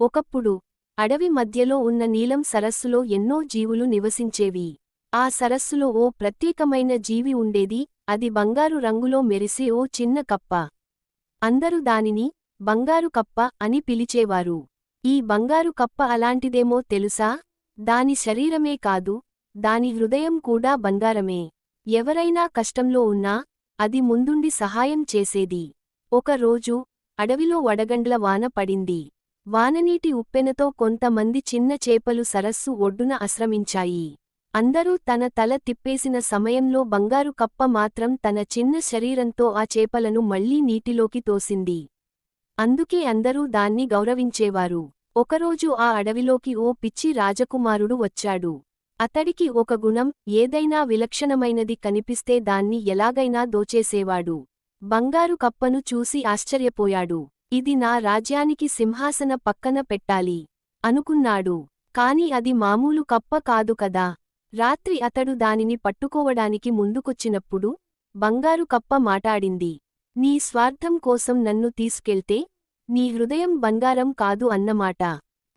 ఒకప్పుడు అడవి మధ్యలో ఉన్న నీలం సరస్సులో ఎన్నో జీవులు నివసించేవి. ఆ సరస్సులో ఓ ప్రత్యేకమైన జీవి ఉండేది అది బంగారు రంగులో మెరిసే ఓ చిన్న కప్ప. అందరూ దానిని బంగారు కప్ప అని పిలిచేవారు. ఈ బంగారు కప్ప అలాంటిదేమో తెలుసా? దాని శరీరమే కాదు దాని హృదయం కూడా బంగారమే. ఎవరైనా కష్టంలో ఉన్నా అది ముందుండి సహాయం చేసేది. ఒక రోజు అడవిలో వడగండ్ల వాన పడింది. వాననీటి ఉప్పెనతో కొంతమంది చిన్న చేపలు సరస్సు ఒడ్డున ఆశ్రమించాయి. అందరూ తన తల తిప్పేసిన సమయంలో బంగారు కప్ప మాత్రం తన చిన్న శరీరంతో ఆ చేపలను మళ్ళీ నీటిలోకి తోసింది. అందుకే అందరూ దాన్ని గౌరవించేవారు. ఒకరోజు ఆ అడవిలోకి ఓ పిచ్చి రాజకుమారుడు వచ్చాడు. అతడికి ఒక గుణం ఏదైనా విలక్షణమైనది కనిపిస్తే దాన్ని ఎలాగైనా దోచేసేవాడు. బంగారు కప్పను చూసి ఆశ్చర్యపోయాడు. ఇది నా రాజ్యానికి సింహాసన పక్కన పెట్టాలి. అనుకున్నాడు. కాని అది మామూలు కప్ప కాదు కదా. రాత్రి అతడు దానిని పట్టుకోవడానికి ముందుకొచ్చినప్పుడు బంగారు కప్ప మాటాడింది. నీ స్వార్థం కోసం నన్ను తీసుకెళ్తే నీ హృదయం బంగారం కాదు అన్నమాట.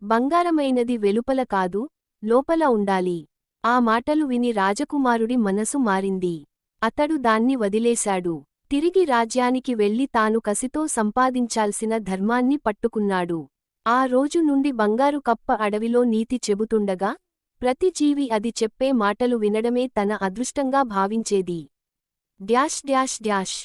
బంగారమైనది వెలుపల కాదు లోపల ఉండాలి. ఆ మాటలు విని రాజకుమారుడి మనసు మారింది. అతడు దాన్ని వదిలేశాడు. తిరిగి రాజ్యానికి వెళ్ళి తాను కసితో సంపాదించాల్సిన ధర్మాన్ని పట్టుకున్నాడు. ఆ రోజు నుండి బంగారు కప్ప అడవిలో నీతి చెబుతుండగా ప్రతి జీవి అది చెప్పే మాటలు వినడమే తన అదృష్టంగా భావించేది. Dash dash dash.